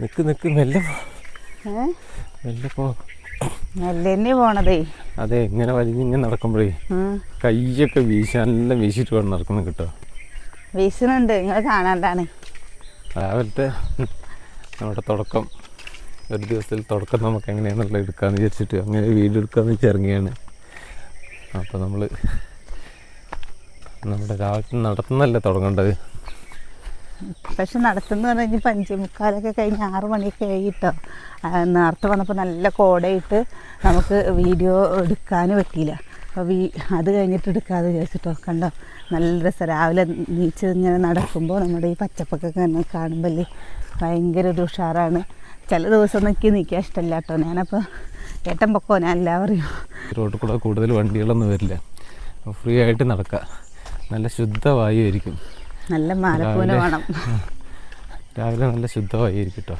നിക്ക് നിക്ക് മെല്ലെ മെല്ലെ പോ. പോണതേ. അതെ ഇങ്ങനെ വലിഞ്ഞിങ്ങനെ നടക്കുമ്പോഴേ ഉം. കയ്യൊക്കെ വീശി നല്ല വീശിട്ട് വേണം നടക്കുന്നത് കിട്ടോ. വീശുന്നുണ്ട് നിങ്ങൾ കാണാണ്ടാണ്. രാവിലത്തെ നമ്മുടെ തുടക്കം. ഒരു ദിവസത്തിൽ തുടക്കം നമുക്ക് എങ്ങനെയാണെന്നുള്ള എടുക്കാമെന്ന് വിചാരിച്ചിട്ട് അങ്ങനെ വീഡിയോ എടുക്കാമെന്ന് വെച്ച് ഇറങ്ങിയാണ് അപ്പോൾ നമ്മൾ നമ്മുടെ രാവിലത്തെ നടത്തുന്നല്ലേ തുടങ്ങേണ്ടത്? പക്ഷെ നടത്തുന്ന പറഞ്ഞു പഞ്ചമുക്കാലൊക്കെ കഴിഞ്ഞ് ആറ് മണിയൊക്കെ ആയിട്ടോ. നേരത്തെ വന്നപ്പോൾ നല്ല കോടയിട്ട് നമുക്ക് വീഡിയോ എടുക്കാൻ പറ്റിയില്ല. അപ്പോൾ വീ അത് കഴിഞ്ഞിട്ട് എടുക്കാതെ വിചാരിച്ചിട്ടോ. കണ്ടോ? നല്ല രസം. രാവിലെ നീച്ച് ഇങ്ങനെ നടക്കുമ്പോൾ നമ്മുടെ ഈ പച്ചപ്പൊക്കെ കാണുമ്പോൾ ഭയങ്കര ഒരു ഉഷാറാണ്. ചില ദിവസം നോക്കി നിൽക്കാൻ ഇഷ്ടമല്ല കേട്ടോ. ഞാനപ്പോൾ ഏട്ടൻ പൊക്കോ? ഞാൻ എല്ലാം അറിയും. റോഡിൽ കൂടെ കൂടുതൽ വണ്ടികളൊന്നും വരില്ല. ഫ്രീ ആയിട്ട് നടക്കാം. നല്ല ശുദ്ധവായുമായിരിക്കും നല്ല മാലപ്പൂന രാവിലെ- വേണം. രാവിലെ നല്ല ശുദ്ധമായിരിക്കും കേട്ടോ.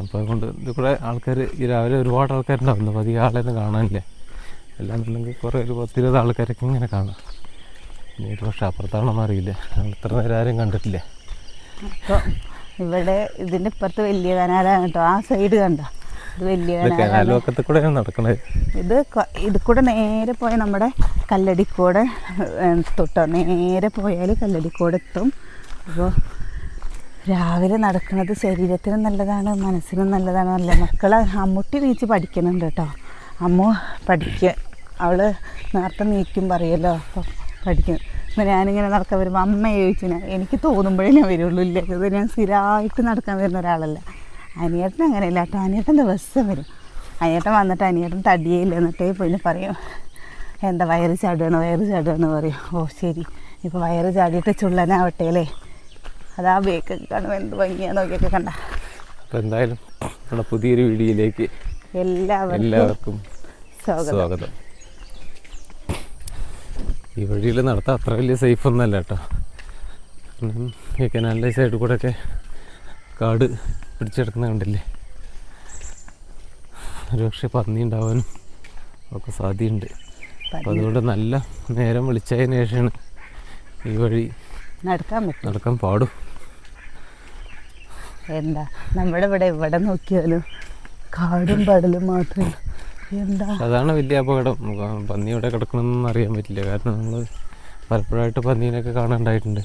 അപ്പോൾ അതുകൊണ്ട് ഇത് കൂടെ ആൾക്കാർ ഈ രാവിലെ ഒരുപാട് ആൾക്കാരുണ്ടാവും അപ്പോൾ അധികം ആളെയൊന്നും കാണാനില്ല. അല്ലാന്നുണ്ടെങ്കിൽ കുറേ ഒരു പത്തിരുപത് ആൾക്കാരൊക്കെ ഇങ്ങനെ കാണാം. ഇനി ഒരു പക്ഷേ അപ്പുറത്താണെന്ന് അറിയില്ല. ഞങ്ങൾ ഇത്ര നേരം ആരും കണ്ടിട്ടില്ല. ഇവിടെ ഇതിന്റെ ഇപ്പുറത്ത് വലിയ കനാലാണ് കേട്ടോ. ആ സൈഡ് കണ്ടോ? ഇത് വലിയ കനാലോക്കത്തിൽ നടക്കണത്. ഇത് ഇത് കൂടെ നേരെ പോയ നമ്മുടെ കല്ലടിക്കോട് തൊട്ടോ നേരെ പോയാൽ കല്ലടിക്കോട് എത്തും. അപ്പോൾ രാവിലെ നടക്കുന്നത് ശരീരത്തിന് നല്ലതാണ് മനസ്സിനും നല്ലതാണ്. അല്ല മക്കളെ അമ്മുട്ടി നീച്ച് പഠിക്കുന്നുണ്ട് കേട്ടോ. അമ്മ പഠിക്കുക അവൾ നേരത്തെ നീക്കും പറയുമല്ലോ അപ്പോൾ പഠിക്കും പിന്നെ ഞാനിങ്ങനെ നടക്കാൻ വരുമ്പോൾ അമ്മ ചോദിച്ചു ഞാൻ എനിക്ക് തോന്നുമ്പോഴേ ഞാൻ വരുള്ളൂ ഇല്ല. ഇത് ഞാൻ സ്ഥിരമായിട്ട് നടക്കാൻ വരുന്ന ഒരാളല്ല. അനിയേട്ടൻ അങ്ങനെയല്ല കേട്ടോ. അനിയേട്ടൻ ദിവസം വരും. അനിയേട്ടൻ വന്നിട്ട് അനിയേട്ടൻ തടിയേയില്ല എന്നിട്ടേ പിന്നെ പറയും. എന്താ വയറ് ചാടുകയാണ് വയറ് ചാടുകയാണ് പറയും. ഓ ശരി. ഇപ്പോൾ വയറ് ചാടിയിട്ട് ചുള്ളനാവട്ടെ അല്ലേ? അതാ ബേക്കൊക്കെ കാണും എന്ത് ഭംഗിയാ നോക്കിയൊക്കെ കണ്ട. അപ്പോൾ എന്തായാലും നമ്മുടെ പുതിയൊരു വീഡിയോയിലേക്ക് എല്ലാവർക്കും എല്ലാവർക്കും സ്വാഗതം. ഈ വഴിയിൽ നടത്താൻ അത്ര വലിയ സേഫ് ഒന്നല്ല കേട്ടോ. ഈ കനാലിന്റെ സൈഡിൽ കൂടെയൊക്കെ കാട് പിടിച്ചെടുക്കുന്ന കണ്ടില്ലേ? ഒരുപക്ഷെ പന്നി ഉണ്ടാവാനും ഒക്കെ സാധ്യതയുണ്ട്. അപ്പോൾ അതുകൊണ്ട് നല്ല നേരം വിളിച്ചതിന് ശേഷമാണ് ഈ വഴി നടക്കാൻ പറ്റും. നടക്കാൻ പാടും. എന്താ? നമ്മുടെ ഇവിടെ എവിടെ നോക്കിയാലും കാടും പടലും മാത്രമേ എന്താ? അതാണ് വലിയ അപകടം. പന്നി ഇവിടെ കിടക്കണമെന്നൊന്നും അറിയാൻ പറ്റില്ല. കാരണം നമ്മൾ പലപ്പോഴായിട്ട് പന്നീനൊക്കെ കാണാണ്ടായിട്ടുണ്ട്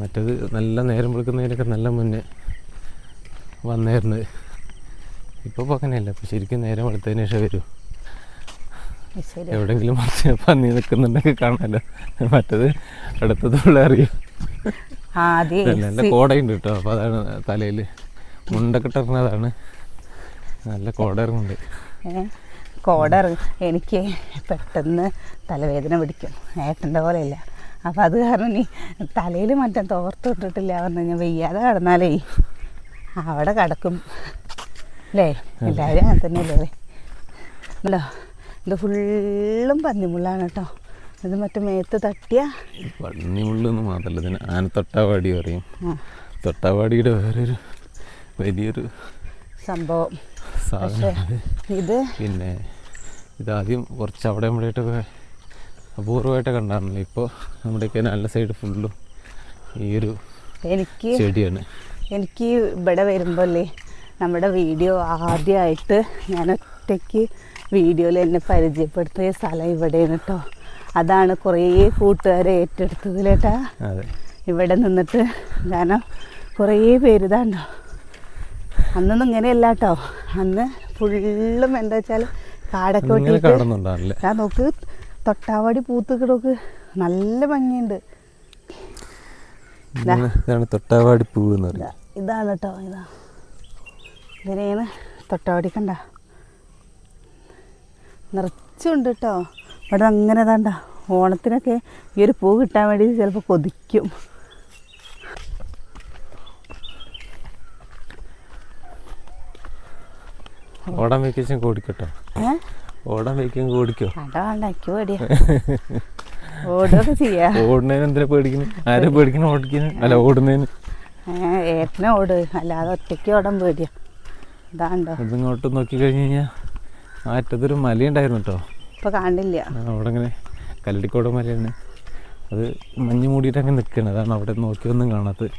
മറ്റേത് നല്ല നേരം വിളിക്കുന്നതിനൊക്കെ നല്ല മുന്നേ വന്നായിരുന്നു ഇപ്പോൾ ഇപ്പോൾ അങ്ങനെയല്ല ഇപ്പോൾ ശരിക്കും നേരെ വെളുത്തതിന് ശേഷം വരും. എവിടെങ്കിലും മറിച്ച് പന്നി നിൽക്കുന്നുണ്ടെങ്കിൽ കാണാമല്ലോ മറ്റത് അടുത്തതുള്ള അറിയാം. നല്ല കോടയുണ്ട് കേട്ടോ. അപ്പോൾ അതാണ് തലയിൽ മുണ്ടൊക്കെ ഇട്ടിരുന്നതാണ് നല്ല കോട ഇറങ്ങുന്നുണ്ട്. കോട ഇറങ്ങി എനിക്ക് പെട്ടെന്ന് തലവേദന പിടിക്കും. ഏട്ടന്റെ പോലെയില്ല. അപ്പം അത് കാരണം നീ തലയിൽ മറ്റേ തോർത്ത് വിട്ടിട്ടില്ല പറഞ്ഞു ഞാൻ വെയ്യാതെ കിടന്നാലേ. അവിടെ കിടക്കും. അല്ലേ? എല്ലാവരും അങ്ങനെ തന്നെയല്ലേ അല്ലോ ഇത് ഫുള്ളും പന്നിമുള്ളാണ് കേട്ടോ. ഇത് മറ്റേ മേത്ത് തട്ടിയ? പന്നിമുള്ളെന്ന് മാത്രമല്ല ഇതിന് ആന തൊട്ടാവാടി പറയും തൊട്ടാവാടിയുടെ വേറൊരു വലിയൊരു സംഭവം. ഇത് പിന്നെ ഇതാദ്യം കുറച്ച് അവിടെ ഇവിടെയായിട്ടൊക്കെ അപൂർവമായിട്ട് കണ്ടാണല്ലോ ഇപ്പോൾ നമ്മുടെയൊക്കെ നല്ല സൈഡ് ഫുള്ളും ഈ ഒരു എനിക്ക് ചെടിയാണ്. എനിക്ക് ഇവിടെ വരുമ്പോൾ അല്ലേ നമ്മുടെ വീഡിയോ ആദ്യമായിട്ട് ഞാൻ ഒറ്റയ്ക്ക് വീഡിയോയിൽ എന്നെ പരിചയപ്പെടുത്തിയ സ്ഥലം ഇവിടെയാണ് കേട്ടോ. അതാണ് കുറേ കൂട്ടുകാരെ ഏറ്റെടുത്തതിലേട്ടാ ഇവിടെ നിന്നിട്ട് കാരണം കുറേ പേര് ഇതാണ്ടോ അന്നൊന്നും ഇങ്ങനെയല്ല കേട്ടോ. അന്ന് ഫുള്ളും എന്താ വെച്ചാൽ കാടൊക്കെ വെട്ടിയിട്ട് ഞാൻ നോക്ക് തൊട്ടാവാടി പൂത്ത് കിടക്ക്. നല്ല ഭംഗിയുണ്ട്. ഇതാണ് തൊട്ടാവാടി പൂവ് എന്ന് പറയും ഇതാണ് കേട്ടോ ഇതാ. ഇതിനെയാണ് തൊട്ടാവടി കണ്ട നിറച്ചുണ്ട് കേട്ടോ ഇവിടെ അങ്ങനെ ഇതാണ്ട. ഓണത്തിനൊക്കെ ഈ ഒരു പൂ കിട്ടാൻ വേണ്ടി ചിലപ്പോൾ കൊതിക്കും. ഓടാൻ വെക്കേഷൻ കൂടിക്കട്ടോ. ഓടാൻ വെക്കാൻ കൂടിക്കോ? ഓടുകയൊക്കെ ചെയ്യാ. ഓടുന്നതിന് എന്തിനാ പേടിക്കുന്നു ആരെ പേടിക്കണം ഓടിക്കുന്നു അല്ല ഓടുന്നതിന്. ഏ, ഏട്ടനെ ഓട്. അല്ലാതെ ഒറ്റയ്ക്ക് ഓടാൻ പേടിയാ. ഇതാണ്ടോ? ഇതിങ്ങോട്ട് നോക്കി കഴിഞ്ഞു കഴിഞ്ഞാൽ ആ അറ്റത്തൊരു മലയുണ്ടായിരുന്നു കേട്ടോ ഇപ്പൊ കാണില്ല. അവിടെ ഇങ്ങനെ കല്ലടിക്കോട് മലയാണ്. അത് മഞ്ഞ് മൂടിയിട്ട് അങ്ങനെ നിൽക്കണം അതാണ് അവിടെ നോക്കിയൊന്നും കാണാത്തത്.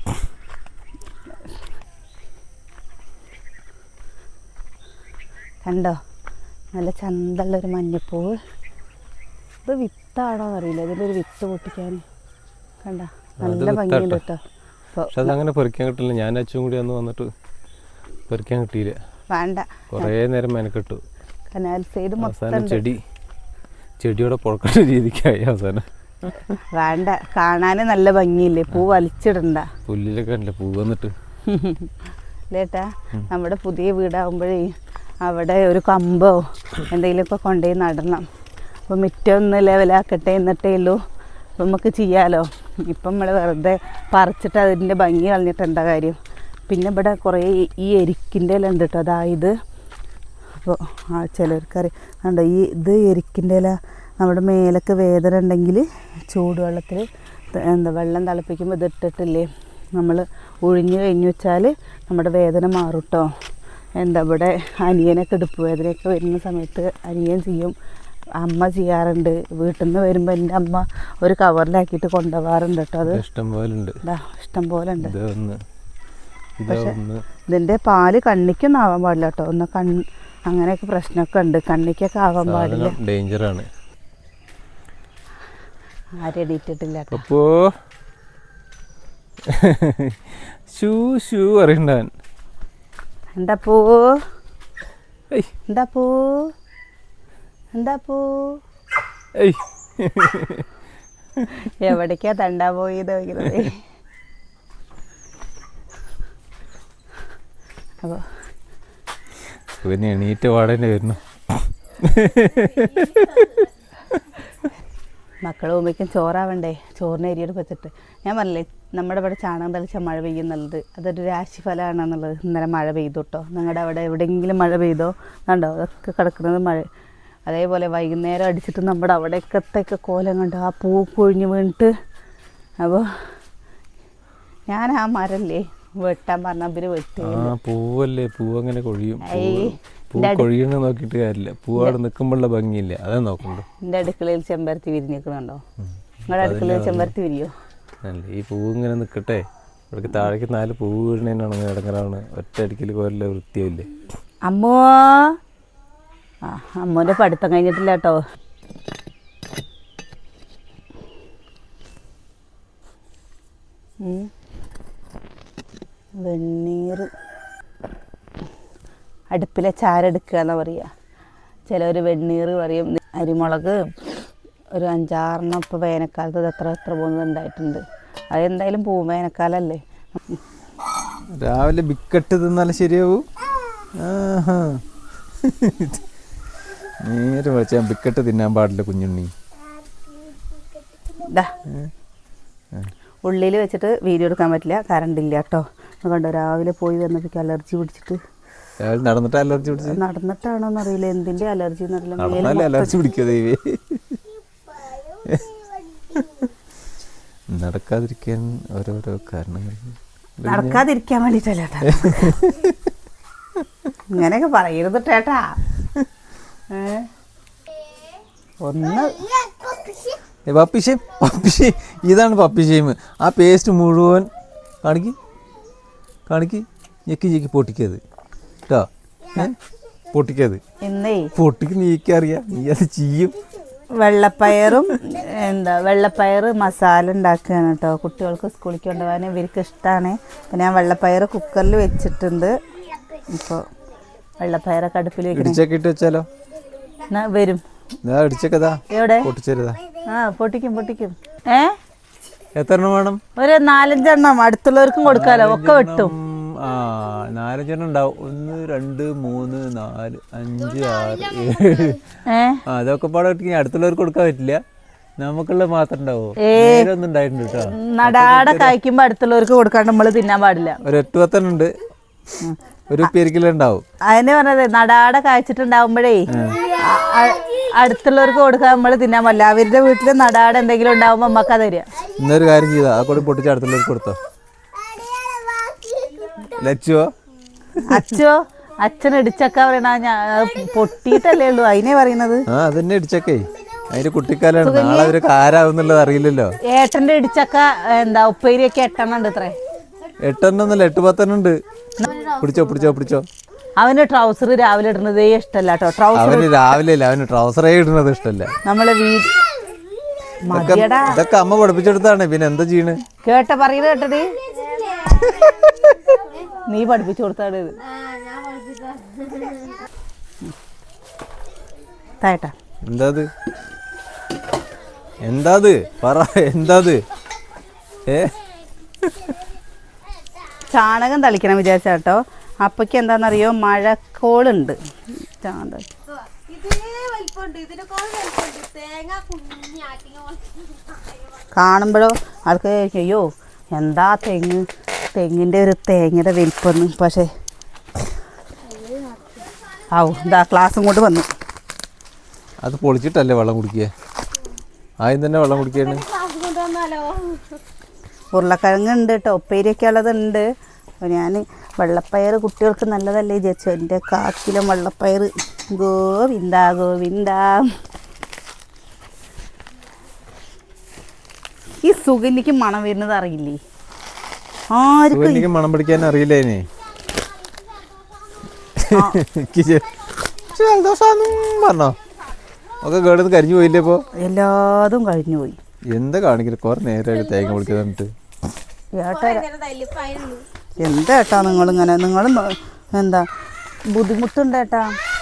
കണ്ടോ? നല്ല ചന്തള്ളൊരു മഞ്ഞപ്പൂവ് ഇത് വിത്താണോ അറിയില്ല ഇതിലൊരു വിത്ത് പൊട്ടിക്കാൻ. കണ്ട? നല്ല ഭംഗിയുണ്ട് കേട്ടോ. പക്ഷെ അതങ്ങനെ പൊറിക്കാൻ കിട്ടില്ല. ഞാൻ അച്ഛനും കൂടി അന്ന് വന്നിട്ട് പൊറിക്കാൻ കിട്ടിയില്ല. വേണ്ട. കുറേ നേരം മെനക്കെട്ടു. കനാൽ സൈഡ് അവസാനം. ചെടി ചെടിയോടെ പുറക്കേണ്ട രീതിക്കായി അവസാനം. വേണ്ട. കാണാൻ നല്ല ഭംഗിയില്ലേ? പൂ വലിച്ചിടണ്ട. പുല്ലിലൊക്കെ ഉണ്ടല്ലേ പൂ വന്നിട്ട്. ലേട്ടാ നമ്മുടെ പുതിയ വീടാകുമ്പോഴേ അവിടെ ഒരു കമ്പോ എന്തെങ്കിലുമൊക്കെ കൊണ്ടുപോയി നടണം. അപ്പോൾ മുറ്റം ഒന്ന് ലെവലാക്കട്ടെ എന്നിട്ടേ ഉള്ളൂ. അപ്പം നമുക്ക് ചെയ്യാമല്ലോ ഇപ്പം നമ്മൾ വെറുതെ പറിച്ചിട്ട് അതിന്റെ ഭംഗി കളഞ്ഞിട്ട് എന്താ കാര്യം? പിന്നെ ഇവിടെ കുറേ ഈ എരിക്കിന്റെ ഇല ഉണ്ട് കേട്ടോ അതായത് അപ്പോൾ ആ ചിലർക്കറിയാം കണ്ടോ ഈ ഇത് എരിക്കിന്റെ ഇല നമ്മുടെ മേലൊക്കെ വേദന ഉണ്ടെങ്കിൽ ചൂടുവെള്ളത്തിൽ എന്താ വെള്ളം തിളപ്പിക്കുമ്പോൾ ഇതിട്ടിട്ടില്ലേ നമ്മൾ ഒഴിഞ്ഞു കഴിഞ്ഞു വെച്ചാൽ നമ്മുടെ വേദന മാറും കേട്ടോ എന്താ ഇവിടെ അനിയനൊക്കെ ഇടുപ്പ് വേദനയൊക്കെ വരുന്ന സമയത്ത് അനിയൻ ചെയ്യും. അമ്മ ചെയ്യാറുണ്ട്. വീട്ടിൽ നിന്ന് വരുമ്പോൾ എന്റെ അമ്മ ഒരു കവറിലാക്കിയിട്ട് കൊണ്ടുപോകാറുണ്ട് കേട്ടോ അത്. ഇഷ്ടം പോലെ ഉണ്ട് ഇഷ്ടം പോലെ ഉണ്ട് ഇതിന്റെ പാൽ കണ്ണിക്കൊന്നും ആവാൻ പാടില്ല കേട്ടോ ഒന്ന് കൺ അങ്ങനെയൊക്കെ പ്രശ്നമൊക്കെ ഉണ്ട്. കണ്ണിക്കൊക്കെ ആവാൻ പാടില്ല. ഡേഞ്ചറാണ്. ആരും എണീറ്റിട്ടില്ല ഷൂ ഷൂ അറിയണ്ടാൻ എന്താ പോ എന്താ പൂ എന്താ പോ ഏയ്. എവിടേക്കാ തണ്ടാ പോയത് അപ്പോൾ പിന്നെ എണീറ്റ് പാടേണ്ടി വരുന്നു. മക്കൾ ഉമ്മയ്ക്കും ചോറാവണ്ടേ? ചോറിന് അരിയോട് വെച്ചിട്ട് ഞാൻ പറഞ്ഞില്ലേ നമ്മുടെ ഇവിടെ ചാണകം തളിച്ച മഴ പെയ്യുന്നുള്ളത്. അതൊരു രാശിഫലമാണെന്നുള്ളത്. ഇന്നലെ മഴ പെയ്തു കേട്ടോ. നിങ്ങളുടെ അവിടെ എവിടെയെങ്കിലും മഴ പെയ്തോ? കണ്ടോ? അതൊക്കെ കിടക്കുന്നത് മഴ അതേപോലെ വൈകുന്നേരം അടിച്ചിട്ട് നമ്മുടെ അവിടെയൊക്കത്തെയൊക്കെ കോലം കണ്ട് ആ പൂ പൊഴിഞ്ഞ് വീണിട്ട് അപ്പോൾ ഞാൻ ആ മരല്ലേ വെട്ടാൻ പറഞ്ഞ അവർ വെട്ടി പൂവല്ലേ പൂവ് അങ്ങനെ കൊഴിയും. കൊഴിയണ നോക്കിയിട്ട് കാര്യമില്ല. പൂവാട് നിൽക്കുമ്പോഴുള്ള ഭംഗിയില്ല. അതാ നോക്കണ്ടോ. എന്റെ അടുക്കളയിൽ ചെമ്പരത്തി വിരിഞ്ഞിരിക്കുന്നുണ്ടോ നിങ്ങളുടെ അടുക്കളയിൽ ചെമ്പരത്തി വിരിയോ? അല്ല ഈ പൂവ് ഇങ്ങനെ നിൽക്കട്ടെ. ഇവിടേക്ക് താഴേക്ക് നാല് പൂവ് വീഴുന്നതിനാണ് ഇടങ്ങറാണ് ഒറ്റ അടിക്കൽ കോലല്ലേ വൃത്തിയാവില്ലേ അമ്മോ ആ അമ്മൂന്റെ പഠിത്തം കഴിഞ്ഞിട്ടില്ല കേട്ടോ. വെണ്ണീർ അടുപ്പിലെ ചാരെടുക്കുക എന്നാ പറയുക ചിലർ വെണ്ണീർ പറയും. അരിമുളക് ഒരു അഞ്ചാറെണ്ണം ഇപ്പോൾ വേനൽക്കാലത്ത് ഇത് എത്ര എത്ര പോകുന്നത് ഉണ്ടായിട്ടുണ്ട്. അതെന്തായാലും പോവും വേനൽക്കാലല്ലേ. രാവിലെ ബിക്കട്ട് തിന്നാലും ശരിയാവും. നേരെ വിളിച്ച ബിക്കറ്റ് തിന്നാൻ പാടില്ല കുഞ്ഞുണ്ണി. ഉള്ളിൽ വെച്ചിട്ട് വീഡിയോ എടുക്കാൻ പറ്റില്ല. കറണ്ട് ഇല്ല കേട്ടോ. കണ്ടോ രാവിലെ പോയി വന്നപ്പോഴേക്കും അലർജി പിടിച്ചിട്ട്. നടന്നിട്ട് അലർജി പിടിച്ചു നടന്നിട്ടാണോ എന്നറിയില്ല എന്തിന്റെ അലർജി എന്നറിയില്ല. അലർജി പിടിക്കുക ദൈവേ. നടക്കാതിരിക്കാൻ ഓരോരോ കാരണങ്ങൾ. നടക്കാതിരിക്കാൻ വേണ്ടിട്ടല്ലേട്ടാ ഇങ്ങനെയൊക്കെ പറയരുത് ചേട്ടാ? ഒന്ന്. പപ്പിഷേം പപ്പിഷേ ഇതാണ് പപ്പിഷേം ആ പേസ്റ്റ് മുഴുവൻ കാണിക്ക്. കാണിക്ക്. ഞെക്കി ഞെക്കി പൊട്ടിക്കത് കേട്ടോ ഏ? പൊട്ടിക്കത് പൊട്ടിക്ക് നീക്കറിയാം നീ അത് ചെയ്യും. വെള്ളപ്പയറും എന്താ വെള്ളപ്പയർ മസാല ഉണ്ടാക്കുകയാണ് കേട്ടോ. കുട്ടികൾക്ക് സ്കൂളിൽ കൊണ്ടുപോകാൻ ഇവർക്ക് ഇഷ്ടമാണ് അപ്പം ഞാൻ വെള്ളപ്പയർ കുക്കറിൽ വെച്ചിട്ടുണ്ട്. ഇപ്പോൾ വെള്ളപ്പയറൊക്കെ അടുപ്പിൽ വെക്കണം. ഇടിച്ചൊക്കെ ഇട്ട് വെച്ചാലോ? വരും. എവിടെ? ആ പൊട്ടിക്കും പൊട്ടിക്കും. ഏ? എത്ര വേണം? ഒരു നാലഞ്ചെണ്ണം. അടുത്തുള്ളവർക്കും കൊടുക്കാലോ. ഒക്കെ വെട്ടും. ആ നാലഞ്ചെണ്ണം ഉണ്ടാവും. ഒന്ന് രണ്ട് മൂന്ന് നാല് അഞ്ച് ആറ് ഏഴ്. അതൊക്കെ പാടെ വെട്ടി അടുത്തുള്ളവർക്ക് കൊടുക്കാൻ പറ്റില്ല. നമുക്കുള്ള മാത്രം ഉണ്ടാവോ? ഒന്നും ഉണ്ടായിട്ടുണ്ട് കേട്ടോ. നടാടെ കായ്ക്കുമ്പോൾ അടുത്തുള്ളവർക്ക് കൊടുക്കാണ്ട് നമ്മൾ തിന്നാൻ പാടില്ല. ഒരു എട്ട് പത്തെണ്ണം ഉണ്ട്. ഒരു ഉപ്പേരിക്കല ഉണ്ടാവും. അതിന് പറഞ്ഞത്. നടാടെ കായ്ച്ചിട്ടുണ്ടാവുമ്പോഴേ അടുത്തുള്ളവർക്ക് കൊടുക്കാൻ നമ്മൾ തിന്നാൻ പറ്റില്ല അവരുടെ വീട്ടിൽ നടാട് എന്തെങ്കിലും ഉണ്ടാവുമ്പോൾ അമ്മക്കാ തരിക ഇന്നൊരു കാര്യം ചെയ്താ. ആ കൂടി പൊട്ടിച്ച് അടുത്തുള്ളവർക്ക് കൊടുത്തോ. ലച്ചുവോ? അച്ചോ അച്ഛൻ ഇടിച്ചക്ക പറയണ ഞാൻ പൊട്ടിയിട്ടല്ലേ ഉള്ളൂ. അതിനെ പറയുന്നത്. ആ അതന്നെ ഇടിച്ചക്കേ. അതിന്റെ കുട്ടിക്കാലാണ് നാളെ അവർ കാരാവുന്നുള്ളത് അറിയില്ലല്ലോ. ഏട്ടന്റെ ഇടിച്ചക്ക എന്താ ഉപ്പേരിയൊക്കെ എട്ടെണ്ണം ഉണ്ട് ഇത്രേ. എട്ടെണ്ണം ഒന്നല്ല എട്ട് പത്തെണ്ണുണ്ട്. പിടിച്ചോ പിടിച്ചോ പിടിച്ചോ. അവന് ട്രൗസർ രാവിലെ ഇടുന്നതേ ഇഷ്ടല്ല കേട്ടോ. ട്രൗസർ അവന് രാവിലെ അല്ല അവന് ട്രൗസറേ ഇടുന്നത് ഇഷ്ടല്ല നമ്മളെ വീട് ഇതൊക്കെ മതിയടാ. ഇതൊക്കെ അമ്മ പഠിപ്പിച്ചെടുത്താണ് പിന്നെ എന്താ ചെയ്യണ്? കേട്ട പറയുന്നത് കേട്ടടി. നീ പഠിപ്പിച്ചു കൊടുത്താണ് ഇത്. തായട്ടാ. എന്താത്? എന്താത്? പറ എന്താത്? ഏ? ചാണകം തളിക്കണം വിചാരിച്ച കേട്ടോ. അപ്പയ്ക്ക് എന്താണെന്നറിയോ മഴക്കോളുണ്ട്. കാണുമ്പോഴോ ആൾക്ക് അയ്യോ എന്താ തെങ്ങ്? തെങ്ങിന്റെ ഒരു തേങ്ങയുടെ വലിപ്പൊന്ന്. പക്ഷേ ആവും ഇതാ ക്ലാസ് ഇങ്ങോട്ട് വന്നു. അത് പൊളിച്ചിട്ടല്ലേ വെള്ളം കുടിക്കുക ആദ്യം തന്നെ വെള്ളം കുടിക്കുകയാണ് ഉരുളക്കിഴങ്ങ് ഉണ്ട് കേട്ടോ ഉപ്പേരിയൊക്കെ ഉള്ളതുണ്ട്. അപ്പോൾ ഞാൻ വെള്ളപ്പയർ കുട്ടികൾക്ക് നല്ലതല്ലേ വിചാരിച്ചു. എന്റെ കാക്കിലും വെള്ളപ്പയർ ഗോവിന്ദ ഗോവിന്ദ ഈ സുഗന്ധിക്ക് മണം വരുന്നത് അറിയില്ലേ? ആർക്കും? മണം പിടിക്കാൻ അറിയില്ല പറഞ്ഞോ ഒക്കെ കരിഞ്ഞു പോയില്ലേ ഇപ്പോ? എല്ലാതും കഴിഞ്ഞു പോയി. എന്താ കാണിക്കുന്നത് കുറെ നേരമായിട്ട് തേങ്ങ വിളിക്കുന്നുണ്ട് ഏട്ടാ തല്ലിപ്പായുള്ളൂ നിങ്ങൾ ഇങ്ങനെ നിങ്ങളിങ്ങനെ നിങ്ങൾ എന്താ ബുദ്ധിമുട്ടുണ്ടേട്ടാ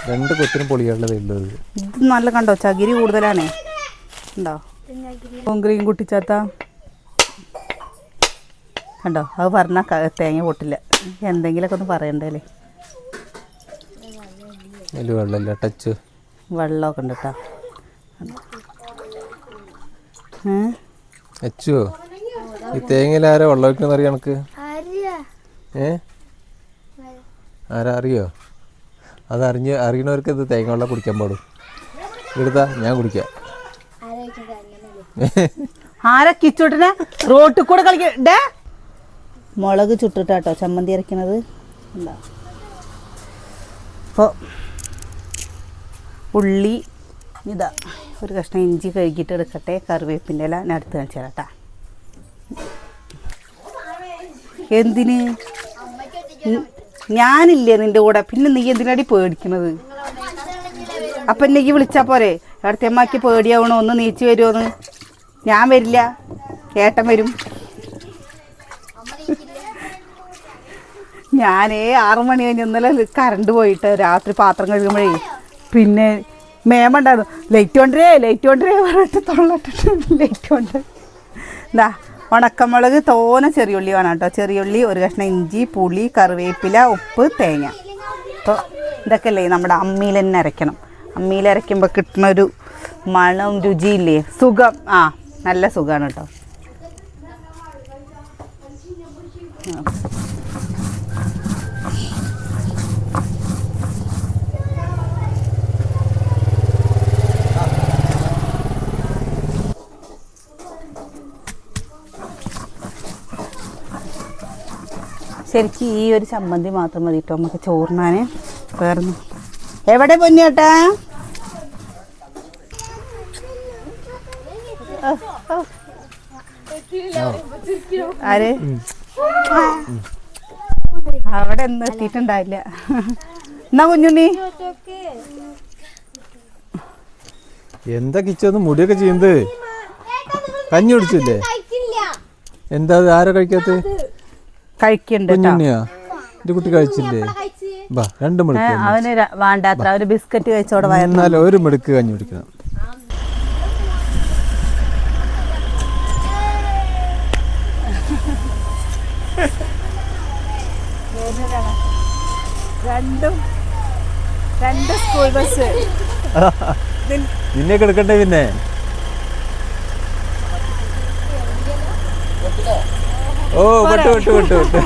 രണ്ട് കൊത്തിനും പൊളിയാനുള്ളതേ ഉള്ളത് ഇത് നല്ല കണ്ടോ? ചകിരി കൂടുതലാണേ. ഉണ്ടോ? കോൺക്രീം കുട്ടിച്ചാത്ത. കണ്ടോ? അത് പറഞ്ഞാൽ തേങ്ങ പൊട്ടില്ല. എന്തെങ്കിലുമൊക്കെ ഒന്ന് പറയണ്ടല്ലേ വെള്ളമില്ല ടച്ച് വെള്ളമൊക്കെ ഉണ്ട് കേട്ടോ ഈ തേങ്ങയിൽ ആരാ വെള്ളം അറിയാം എനക്ക് ഏ? ആരാ അറിയോ? അത് അറിഞ്ഞ് അറിയണവർക്ക് ഇത് തേങ്ങ വെള്ളം കുടിക്കാൻ പാടും. എടുത്താ ഞാൻ കുടിക്കാം. ആരാ കിച്ചുട്ടിനെ? റോട്ടിൽ കൂടെ കളിക്കണ്ടേ മുളക് ചുട്ടിട്ടാട്ടോ ചമ്മന്തി അരയ്ക്കണത്. എന്താ? അപ്പോൾ ഉള്ളി ഇതാ ഒരു കഷ്ണം ഇഞ്ചി കഴുകിയിട്ട് എടുക്കട്ടെ കറിവേപ്പിന്റെ ഇല ഞാൻ അടുത്ത് കാണിച്ചു തരാം എന്തിന്? ഞാനില്ലേ നിന്റെ കൂടെ. പിന്നെ നീ എന്തിനാടി പേടിക്കണത്? അപ്പം എന്നെ വിളിച്ചാ പോരെ? അടുത്തമ്മക്ക് പേടിയാവണോ? ഒന്ന് നീച്ചു വരുമോന്ന് ഞാൻ വരില്ല. ഏട്ടൻ വരും. ഞാനേ ആറു മണി കഴിഞ്ഞ് ഇന്നലെ കറണ്ട് പോയിട്ട് രാത്രി പാത്രം കഴുകുമ്പോഴേ പിന്നെ മേമുണ്ടായിരുന്നു ലൈറ്റ് കൊണ്ടേ ലൈറ്റ് കൊണ്ടേ പറഞ്ഞിട്ട് തൊള്ളട്ടിട്ട് ലൈറ്റ് കൊണ്ട് എന്താ ഉണക്കമുളക് തോന ചെറിയുള്ളി വേണം കേട്ടോ. ചെറിയുള്ളി ഒരു കഷ്ണം ഇഞ്ചി പുളി കറിവേപ്പില ഉപ്പ് തേങ്ങ. അപ്പോൾ ഇതൊക്കെ അല്ലേ നമ്മുടെ അമ്മിയിൽ തന്നെ അരയ്ക്കണം. അമ്മിയിൽ അരയ്ക്കുമ്പോൾ കിട്ടുന്ന ഒരു മണം രുചിയില്ലേ? സുഖം. ആ നല്ല സുഖമാണ് കേട്ടോ. ശരിക്കും ഈ ഒരു ചമ്മന്തി മാത്രം മതി കേട്ടോ നമുക്ക് ചോറിനാന് വേറൊന്നും. എവിടെ പൊന്നേട്ടാ ആര്? അവിടെ ഒന്നും എത്തിയിട്ടുണ്ടായില്ല. എന്നാ കുഞ്ഞുണ്ണി? എന്താ കിച്ചൊന്ന് മുടിയൊക്കെ ചെയ്യുന്നത് കഞ്ഞി കുടിച്ചില്ലേ? എന്താ ആരാ കഴിക്കാത്ത കഴിക്കണ്ട് കേട്ടോ കുഞ്ഞുണ്ണിയാ? കുട്ടി കഴിച്ചില്ലേ? ബാ രണ്ട് മിടുക്ക് അവന് വേണ്ടാത്ര അവന് ബിസ്ക്കറ്റ് കഴിച്ചോടെ വയറിന് എന്നാലും ഒരു മിടുക്ക് കഞ്ഞി കുടിക്കണം. രണ്ടും രണ്ട് സ്കൂൾ ബസ്. നിന്നെ കിടക്കണ്ടേ പിന്നെ? ഓ വിട്ടു വിട്ടു വിട്ടു വിട്ടു.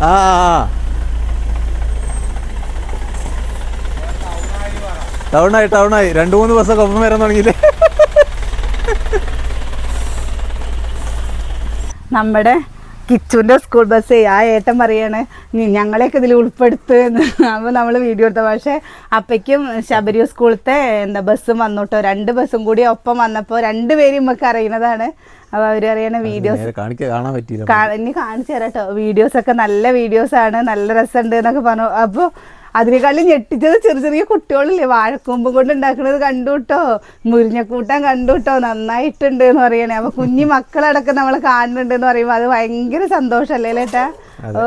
ആ, ആ ടൗണായി ടൗണായി. രണ്ട് മൂന്ന് ബസ്സൊക്കെ ഒപ്പം വരാൻ തുടങ്ങിയില്ലേ? നമ്മുടെ കിച്ചുവിന്റെ സ്കൂൾ ബസ് ആ ഏട്ടൻ പറയാണ് "നീ- ഞങ്ങളെയൊക്കെ ഇതിൽ ഉൾപ്പെടുത്ത് അപ്പോൾ നമ്മൾ വീഡിയോ എടുത്ത പക്ഷേ അപ്പയ്ക്കും ശബരി സ്കൂളത്തെ എന്താ ബസ്സും വന്നു കേട്ടോ രണ്ട് ബസ്സും കൂടി ഒപ്പം വന്നപ്പോൾ രണ്ടുപേരും നമുക്ക് അറിയുന്നതാണ് അപ്പോൾ അവർ അറിയണ വീഡിയോസ് കാണാൻ പറ്റില്ല ഇനി കാണിച്ചു തരാം കേട്ടോ വീഡിയോസൊക്കെ നല്ല വീഡിയോസാണ് നല്ല രസമുണ്ട് എന്നൊക്കെ പറഞ്ഞു. അപ്പോൾ അതിനേക്കാളും ഞെട്ടിച്ചത് ചെറിയ ചെറിയ കുട്ടികളില്ലേ വാഴക്കൊമ്പ് കൊണ്ട് ഉണ്ടാക്കുന്നത് കണ്ടു കേട്ടോ മുരിഞ്ഞക്കൂട്ടം കണ്ടു കേട്ടോ നന്നായിട്ടുണ്ട് എന്ന് പറയണേ. അപ്പൊ കുഞ്ഞു മക്കളടക്കം നമ്മൾ കാണുന്നുണ്ട് എന്ന് പറയുമ്പോൾ അത് ഭയങ്കര സന്തോഷമല്ലേ ചേട്ടാ അപ്പൊ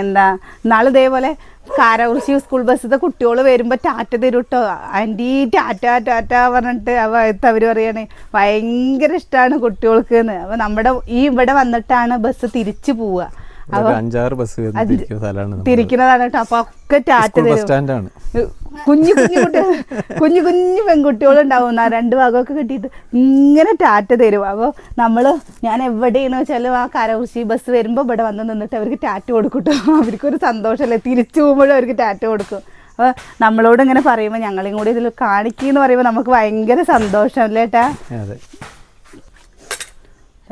എന്താ? നാളെ ഇതേപോലെ കാരകുറിശി സ്കൂൾ ബസ് കുട്ടികൾ വരുമ്പോൾ ടാറ്റ തരും കേട്ടോ ആന്റി ടാറ്റ ടാറ്റ പറഞ്ഞിട്ട് അവത്ത് അവർ പറയണേ. ഭയങ്കര ഇഷ്ടമാണ് കുട്ടികൾക്ക് എന്ന്. അപ്പോൾ നമ്മുടെ ഈ ഇവിടെ വന്നിട്ടാണ് ബസ് തിരിച്ചു പോവുക. അഞ്ചാറ് ബസ് തിരിക്കുന്നതാണ് കേട്ടോ. അപ്പൊ ഒക്കെ ടാറ്റ തരും സ്റ്റാൻഡാണ് കുഞ്ഞു കുഞ്ഞു കുട്ടികൾ കുഞ്ഞു കുഞ്ഞു പെൺകുട്ടികളുണ്ടാവും ആ രണ്ട് ഭാഗമൊക്കെ കിട്ടിയിട്ട് ഇങ്ങനെ ടാറ്റ തരും. അപ്പോൾ നമ്മൾ ഞാൻ എവിടെയാണെന്ന് വെച്ചാലും ആ കരകുറിശി ബസ് വരുമ്പോൾ ഇവിടെ വന്ന് നിന്നിട്ട് അവർക്ക് ടാറ്റ കൊടുക്കും കേട്ടോ അവർക്കൊരു സന്തോഷമല്ലേ തിരിച്ചു പോകുമ്പോഴും അവർക്ക് ടാറ്റ കൊടുക്കും. അപ്പോൾ നമ്മളോട് ഇങ്ങനെ പറയുമ്പോൾ ഞങ്ങളെയും കൂടി ഇതിൽ കാണിക്കുകയെന്ന് പറയുമ്പോൾ നമുക്ക് ഭയങ്കര സന്തോഷം അല്ലേ ഏട്ടാ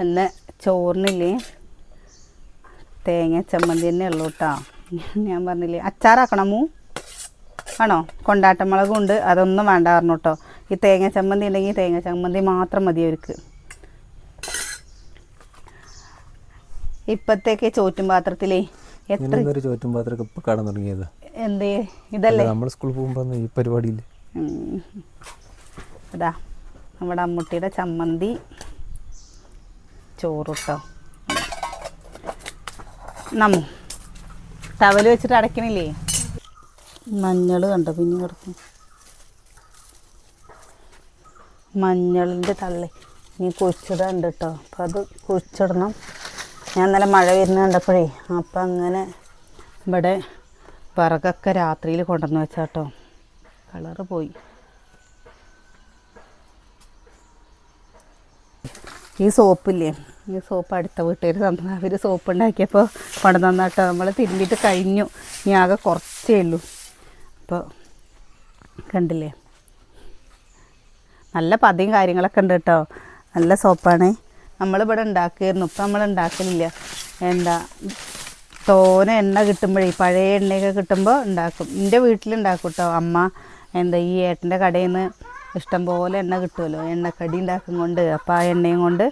എന്ന് ചോറിനില്ലേ? തേങ്ങ ചമ്മന്തി തന്നെ ഉള്ളൂ കേട്ടോ ഞാൻ പറഞ്ഞില്ലേ അച്ചാറാക്കണമോ? ആണോ? കൊണ്ടാട്ടമുളകും ഉണ്ട് അതൊന്നും വേണ്ട പറഞ്ഞു കേട്ടോ ഈ തേങ്ങ ചമ്മന്തി ഉണ്ടെങ്കിൽ തേങ്ങ ചമ്മന്തി മാത്രം മതി അവർക്ക്. ഇപ്പത്തേക്ക് ചോറ്റും പാത്രത്തിലേ എത്ര ചോറ്റും പാത്രമൊക്കെ ഇപ്പൊ കാണാൻ തുടങ്ങിയത്. എന്തേ? ഇതല്ലേ? നമ്മൾ സ്കൂളിൽ ഈ നമ്മുടെ അമ്മൂട്ടിയുടെ ചമ്മന്തി. ചോറ് കേട്ടോ നമ്മ. ടവൽ വെച്ചിട്ട് അടയ്ക്കണില്ലേ? മഞ്ഞൾ കണ്ടോ? പിന്നെ കിടക്കും. മഞ്ഞളിന്റെ തള്ളി. ഇനി കുഴിച്ചിടുന്നുണ്ട് കേട്ടോ അപ്പം അത് കുഴിച്ചിടണം. ഞാൻ നല്ല മഴ വരുന്ന കണ്ടപ്പോഴേ അപ്പം അങ്ങനെ ഇവിടെ വിറകൊക്കെ രാത്രിയിൽ കൊണ്ടുവന്ന് വെച്ചാട്ടോ. കളറ് പോയി. ഈ സോപ്പില്ലേ? ഈ സോപ്പ് അടുത്ത വീട്ടുകാർ തന്നു. അവർ സോപ്പ് ഉണ്ടാക്കിയപ്പോൾ പണം കേട്ടോ നമ്മൾ തിരുമ്പിയിട്ട് കഴിഞ്ഞു. ഇനി ആകെ കുറച്ചേ ഉള്ളൂ. അപ്പോൾ കണ്ടില്ലേ? നല്ല പതിയും കാര്യങ്ങളൊക്കെ ഉണ്ട് കേട്ടോ. നല്ല സോപ്പാണ്. നമ്മളിവിടെ ഉണ്ടാക്കിയിരുന്നു. ഇപ്പം നമ്മൾ ഉണ്ടാക്കലില്ല. എന്താ തോന എണ്ണ കിട്ടുമ്പോഴേ പഴയ എണ്ണയൊക്കെ കിട്ടുമ്പോൾ ഉണ്ടാക്കും. എന്റെ വീട്ടിലുണ്ടാക്കും കേട്ടോ അമ്മ. എന്താ ഈ ഏട്ടന്റെ കടയിൽ നിന്ന് ഇഷ്ടംപോലെ എണ്ണ കിട്ടുമല്ലോ എണ്ണക്കടി ഉണ്ടാക്കും കൊണ്ട്. അപ്പോൾ ആ എണ്ണയും കൊണ്ട്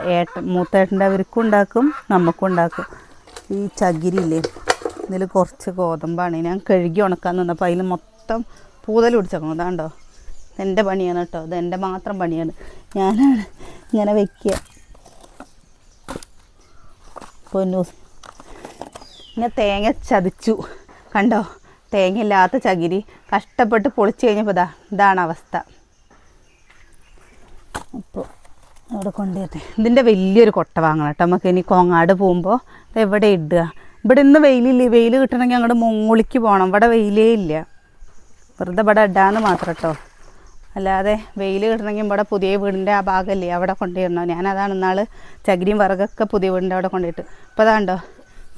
ഏട്ടൻ മൂത്തേട്ടന്റെ അവർക്കും ഉണ്ടാക്കും നമുക്കും ഉണ്ടാക്കും. ഈ ചകിരിയില്ലേ ഇതിൽ കുറച്ച് ഗോതമ്പാണ്. ഞാൻ കഴുകി ഉണക്കാൻ നിന്നപ്പോൾ അതിൽ മൊത്തം പൂതൽ പിടിച്ചേക്കണം. അതാണ്ടോ എന്റെ പണിയാണ് കേട്ടോ. ഇത് എന്റെ മാത്രം പണിയാണ്. ഞാനാണ് ഇങ്ങനെ വെക്കുക. പൊന്നൂസ് ഇങ്ങനെ തേങ്ങ ചതിച്ചു. കണ്ടോ? തേങ്ങ ഇല്ലാത്ത ചകിരി. കഷ്ടപ്പെട്ട് പൊളിച്ചു കഴിഞ്ഞപ്പോൾ ഇതാ ഇതാണ് അവസ്ഥ. അപ്പോൾ അവിടെ കൊണ്ടുവരട്ടെ ഇതിന്റെ വലിയൊരു കൊട്ട വാങ്ങണം കേട്ടോ. നമുക്ക് ഇനി കോങ്ങാട് പോകുമ്പോൾ ഇത് എവിടെ ഇടുക. ഇവിടെ ഇന്ന് വെയിലില്ല. വെയിൽ കിട്ടണമെങ്കിൽ അങ്ങോട്ട് മുങ്ങുളിക്ക് പോകണം. ഇവിടെ വെയിലേ ഇല്ല. വെറുതെ ഇവിടെ ഇടാന്ന് മാത്രം കേട്ടോ. അല്ലാതെ വെയിൽ കിട്ടണമെങ്കിൽ ഇവിടെ പുതിയ വീടിന്റെ ആ ഭാഗമല്ലേ അവിടെ കൊണ്ടുവരണോ ഞാനതാണ് ഇന്നാൾ ചകിരിയും വിറകൊക്കെ പുതിയ വീടിന്റെ അവിടെ കൊണ്ടുപോയിട്ട് ഇപ്പോൾ അതാണ്ടോ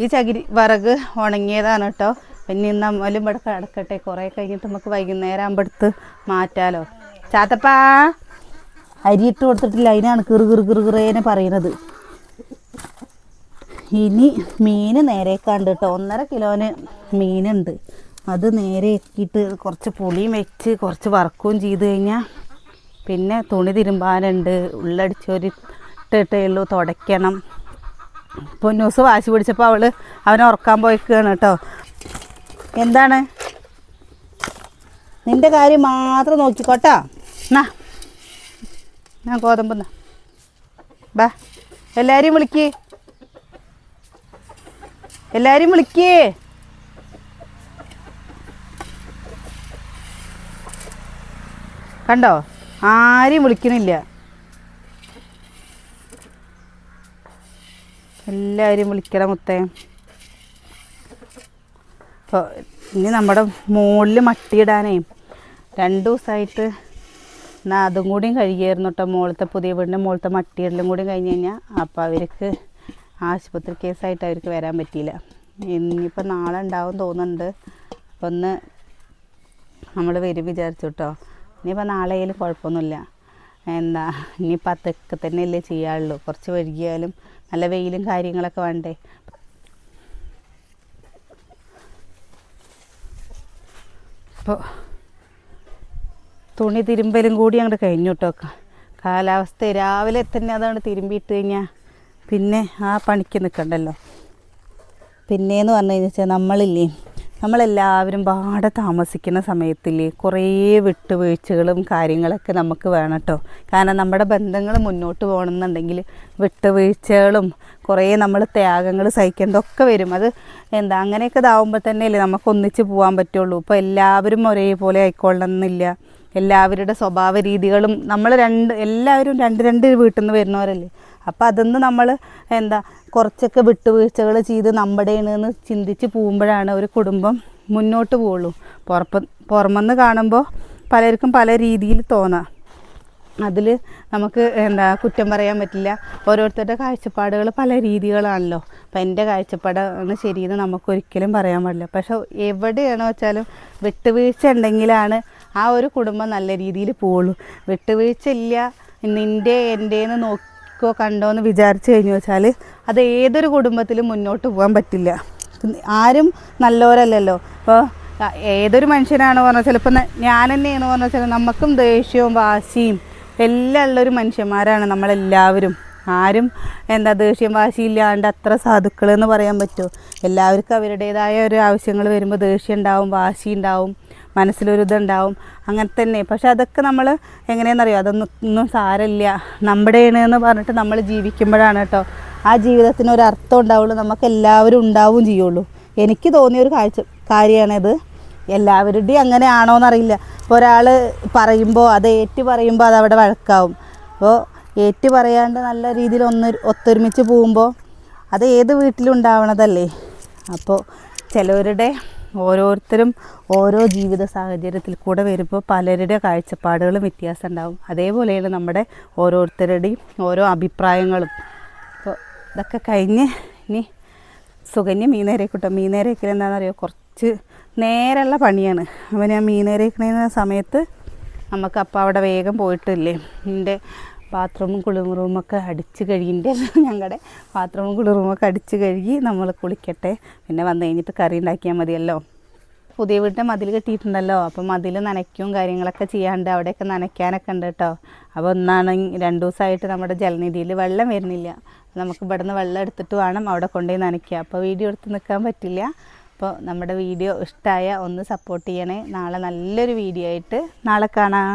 ഈ ചകിരി വിറക് ഉണങ്ങിയതാണ് കേട്ടോ. പിന്നെ ഇന്ന് അമ്മലും ഇവിടെ കിടക്കട്ടെ. കുറേ കഴിഞ്ഞിട്ട് നമുക്ക് വൈകുന്നേരം ആകുമ്പോൾ എടുത്ത് മാറ്റാലോ. ചാത്തപ്പാ. അരിയിട്ട് കൊടുത്തിട്ടില്ല. അതിനാണ് കിറു കിറു കിറു കിറേനെ പറയുന്നത് ഇനി മീൻ നേരേക്കാണ്ട് കേട്ടോ. ഒന്നര കിലോന് മീനുണ്ട്. അത് നേരെ ആക്കിയിട്ട് കുറച്ച് പുളിയും വെച്ച് കുറച്ച് വറക്കുകയും ചെയ്ത് കഴിഞ്ഞാൽ പിന്നെ തുണി തിരുമ്പാനുണ്ട്. ഉള്ളടിച്ചൊരിട്ടിട്ടേ ഉള്ളൂ. തുടയ്ക്കണം. പൊന്നൂസ് വാശി പിടിച്ചപ്പോൾ അവൾ അവനെ ഉറക്കാൻ പോയിക്കുകയാണ് കേട്ടോ. എന്താണ്? നിന്റെ കാര്യം മാത്രം നോക്കിക്കോട്ടോ. എന്നാ ഞാൻ ഗോതമ്പ് ബാ എല്ലാവരെയും വിളിക്ക്. എല്ലാവരെയും വിളിക്ക്. കണ്ടോ? ആരെയും വിളിക്കണില്ല. എല്ലാവരും വിളിക്കണം മുത്തേ. ഇനി നമ്മുടെ മുകളിൽ മട്ടിയിടാനേ രണ്ട് ദിവസമായിട്ട് എന്നാൽ അതും കൂടിയും കഴിയായിരുന്നു കേട്ടോ മോളത്തെ പുതിയ വീടിന്റെ മോളത്തെ മട്ടിയിടലും കൂടി കഴിഞ്ഞ് കഴിഞ്ഞാൽ അപ്പോൾ അവർക്ക് ആശുപത്രി കേസായിട്ട് അവർക്ക് വരാൻ പറ്റിയില്ല. ഇനിയിപ്പോൾ നാളെ ഉണ്ടാവും തോന്നുന്നുണ്ട്. അപ്പോൾ ഒന്ന് നമ്മൾ വരും വിചാരിച്ചു കേട്ടോ ഇനിയിപ്പോൾ നാളെ ആയാലും കുഴപ്പമൊന്നുമില്ല. എന്താ ഇനിയിപ്പോൾ അതൊക്കെ തന്നെയല്ലേ ചെയ്യാറുള്ളൂ കുറച്ച് വൈകിയാലും നല്ല വെയിലും കാര്യങ്ങളൊക്കെ വേണ്ടേ. അപ്പോൾ തുണി തിരുമ്പലും കൂടി അങ്ങോട്ട് കഴിഞ്ഞു കേട്ടോ കാലാവസ്ഥ രാവിലെ തന്നെ അതാണ് തിരുമ്പിയിട്ട് കഴിഞ്ഞാൽ പിന്നെ ആ പണിക്ക് നിൽക്കണ്ടല്ലോ പിന്നെയെന്ന് പറഞ്ഞു കഴിഞ്ഞാൽ നമ്മളില്ലേ നമ്മളെല്ലാവരും പാടെ താമസിക്കുന്ന സമയത്തില്ലേ കുറേ വിട്ടുവീഴ്ചകളും കാര്യങ്ങളൊക്കെ നമുക്ക് വേണം കേട്ടോ കാരണം നമ്മുടെ ബന്ധങ്ങൾ മുന്നോട്ട് പോകണമെന്നുണ്ടെങ്കിൽ വിട്ടുവീഴ്ചകളും കുറേ നമ്മൾ ത്യാഗങ്ങൾ സഹിക്കേണ്ടതൊക്കെ വരും. അത് എന്താ അങ്ങനെയൊക്കെ ഇതാവുമ്പോൾ തന്നെയല്ലേ നമുക്ക് ഒന്നിച്ച് പോകാൻ പറ്റുള്ളൂ. ഇപ്പോൾ എല്ലാവരും ഒരേപോലെ ആയിക്കൊള്ളണമെന്നില്ല എല്ലാവരുടെ സ്വഭാവ രീതികളും നമ്മൾ രണ്ട് എല്ലാവരും രണ്ട് രണ്ട് വീട്ടിൽ നിന്ന് വരുന്നവരല്ലേ? അപ്പോൾ അതൊന്ന് നമ്മൾ എന്താ കുറച്ചൊക്കെ വിട്ടുവീഴ്ചകൾ ചെയ്ത് നമ്മുടെയാണെന്ന് ചിന്തിച്ച് പോകുമ്പോഴാണ് ഒരു കുടുംബം മുന്നോട്ട് പോവുള്ളൂ പുറപ്പ് പുറമെന്ന് കാണുമ്പോൾ പലർക്കും പല രീതിയിൽ തോന്നാം. അതിൽ നമുക്ക് എന്താ കുറ്റം പറയാൻ പറ്റില്ല. ഓരോരുത്തരുടെ കാഴ്ചപ്പാടുകൾ പല രീതികളാണല്ലോ. അപ്പം എന്റെ കാഴ്ചപ്പാടാണ് ശരിയെന്ന് നമുക്കൊരിക്കലും പറയാൻ പാടില്ല. പക്ഷെ എവിടെയാണോ വെച്ചാലും വിട്ടുവീഴ്ച ഉണ്ടെങ്കിലാണ് ആ ഒരു കുടുംബം നല്ല രീതിയിൽ പോവുള്ളൂ വിട്ടുവീഴ്ച ഇല്ല നിന്റെ എന്റെന്ന് നോക്കോ കണ്ടോ എന്ന് വിചാരിച്ചു കഴിഞ്ഞു വെച്ചാൽ അത് ഏതൊരു കുടുംബത്തിലും മുന്നോട്ട് പോകാൻ പറ്റില്ല. ആരും നല്ലവരല്ലല്ലോ. ഇപ്പോൾ ഏതൊരു മനുഷ്യനാണ് പറഞ്ഞാൽ ചിലപ്പോൾ ഞാൻ തന്നെയാണ് പറഞ്ഞാൽ ചില നമുക്കും ദേഷ്യവും വാശിയും എല്ലാം ഉള്ളൊരു മനുഷ്യന്മാരാണ് നമ്മളെല്ലാവരും. ആരും എന്താ ദേഷ്യം വാശിയില്ലാണ്ട് അത്ര സാധുക്കൾ എന്ന് പറയാൻ പറ്റുമോ എല്ലാവർക്കും അവരുടേതായ ഒരു ആവശ്യങ്ങൾ വരുമ്പോൾ ദേഷ്യം ഉണ്ടാവും വാശി ഉണ്ടാവും. മനസ്സിലൊരു ഇതുണ്ടാവും അങ്ങനെ തന്നെ പക്ഷെ അതൊക്കെ നമ്മൾ എങ്ങനെയാണെന്നറിയോ അതൊന്നും ഒന്നും സാരമില്ല. നമ്മുടെയാണ് എന്ന് പറഞ്ഞിട്ട് നമ്മൾ ജീവിക്കുമ്പോഴാണ് കേട്ടോ. ആ ജീവിതത്തിന് ഒരു അർത്ഥം ഉണ്ടാവുള്ളൂ നമുക്ക് എല്ലാവരും ഉണ്ടാവും ചെയ്യുള്ളൂ. എനിക്ക് തോന്നിയ ഒരു കാഴ്ച കാര്യമാണിത് എല്ലാവരുടെയും അങ്ങനെ ആണോന്നറിയില്ല ഇപ്പോൾ ഒരാൾ പറയുമ്പോൾ അത് ഏറ്റു പറയുമ്പോൾ അത് അവിടെ വഴക്കാവും. അപ്പോൾ ഏറ്റു പറയാണ്ട് നല്ല രീതിയിൽ ഒന്ന് ഒത്തൊരുമിച്ച് പോകുമ്പോൾ അത് ഏത് വീട്ടിലും ഉണ്ടാവണതല്ലേ? അപ്പോൾ ചിലവരുടെ ഓരോരുത്തരും ഓരോ ജീവിത സാഹചര്യത്തിൽ കൂടെ വരുമ്പോൾ പലരുടെ കാഴ്ചപ്പാടുകളും വ്യത്യാസം ഉണ്ടാവും. അതേപോലെയാണ് നമ്മുടെ ഓരോരുത്തരുടെയും ഓരോ അഭിപ്രായങ്ങളും. അപ്പോൾ ഇതൊക്കെ കഴിഞ്ഞ് ഇനി സുകന്യ മീനേരേക്കൂട്ടോ. മീനേരേക്കൽ എന്താണെന്നറിയോ? കുറച്ച് നേരെയുള്ള പണിയാണ്. അപ്പോൾ ഞാൻ മീനേരേക്കണ സമയത്ത് നമുക്ക് അപ്പോൾ അവിടെ വേഗം പോയിട്ടില്ലേ? എന്റെ ബാത്റൂമും കുളിമുറിയുമൊക്കെ അടിച്ച് കഴുകിന്റെ ഞങ്ങളുടെ ബാത്റൂമും കുളിമുറിയുമൊക്കെ അടിച്ച് കഴുകി നമ്മൾ കുളിക്കട്ടെ. പിന്നെ വന്നു കഴിഞ്ഞിട്ട് കറി ഉണ്ടാക്കിയാൽ മതിയല്ലോ. പുതിയ വീട്ടിൽ മതിൽ കെട്ടിയിട്ടുണ്ടല്ലോ. അപ്പം മതിൽ നനയ്ക്കും കാര്യങ്ങളൊക്കെ ചെയ്യാണ്ട് അവിടെയൊക്കെ നനയ്ക്കാനൊക്കെ ഉണ്ട് കേട്ടോ. അപ്പോൾ ഒന്നാണ് രണ്ട് ദിവസമായിട്ട് നമ്മുടെ ജലനിധിയിൽ വെള്ളം വരുന്നില്ല. നമുക്ക് ഇവിടുന്ന് വെള്ളം എടുത്തിട്ട് വേണം അവിടെ കൊണ്ടുപോയി നനയ്ക്കുക അപ്പോൾ വീഡിയോ എടുത്ത് നിൽക്കാൻ പറ്റില്ല. അപ്പോൾ നമ്മുടെ വീഡിയോ ഇഷ്ടമായ ഒന്ന് സപ്പോർട്ട് ചെയ്യണേ. നാളെ നല്ലൊരു വീഡിയോ ആയിട്ട് നാളെ കാണാം.